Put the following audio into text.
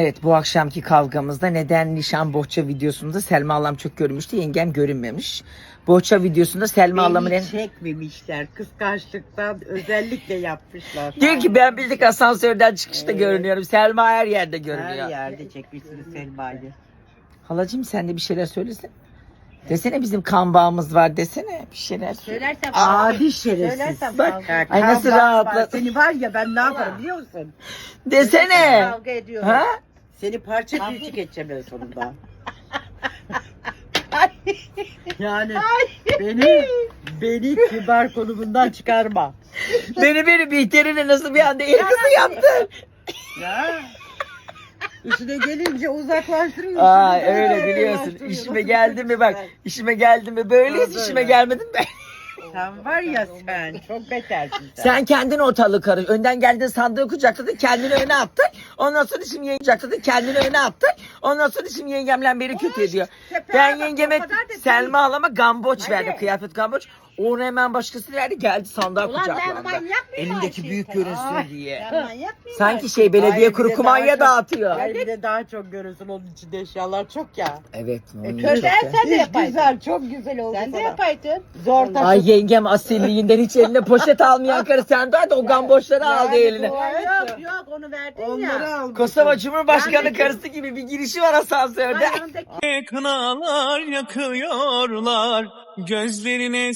Evet bu akşamki kavgamızda neden nişan bohça videosunda Selma Alam çok görünmüştü. Yengem görünmemiş. Bohça videosunda Selma Alam'ın en... Beni çekmemişler. Kıskançlıktan özellikle yapmışlar. Diyor ki ben bildik asansörden çıkışta Evet. görünüyorum. Selma her yerde görünüyor. Her yerde çekmişsiniz Selma'yı. Halacığım sen de bir şeyler söylesin. Desene bizim kan bağımız var desene. Bir şeyler söyle. Söylersem Adi şerefsiz. Söylersem Bak, kavga, Ay nasıl Kavga rahatla- var. Seni var ya ben ne yaparım biliyor musun? Desene. kavga ediyorum. Ha? Seni parça parça edeceğim en sonunda. yani beni beni kibar konumundan çıkarma. Beni beni Bihter'ine nasıl bir anda el kızı yaptın. Ya. İşine gelince uzaklaştırıyorsun. Aa öyle biliyorsun. İşime geldi mi bak. işime geldi mi böyleyiz. İşime gelmedin ben. Sen var ya sen çok betersin sen. Sen kendin ortalığı karış. Önden geldin sandığı kucakladın. Kendini öne attın. Ondan sonra şimdi yenge kucakladın. Kendini öne attın. Ondan sonra şimdi yengemle beni kötü ediyor. Ben yengeme Selma halama gamboç verdim. Kıyafet gamboç. Onu hemen başkası verdi. Geldi sandığa Ulan ben kucaklandı. manyak mıyım Elindeki Ayşe? büyük görünsün Ay. diye. Ben manyak mıyım? Sanki şey belediye Ay, bir kuru de kumanya daha çok- dağıtıyor. Ay bir de daha çok görürsün onun içinde eşyalar çok ya. Evet. E, çok sen- de Hiç yapaydın. Güzel çok güzel oldu Sen de sana. yapaydın. Zor taşı. Ay yengem asilliğinden hiç eline poşet almayan karı sen de hadi o gamboçları aldı yani eline. bu- Yok yok onu verdin Onları ya. al. Kosova Cumhurbaşkanı Yani- karısı gibi bir girişi var asansörde. Ay, yanındaki Kınalar yakıyorlar gözlerine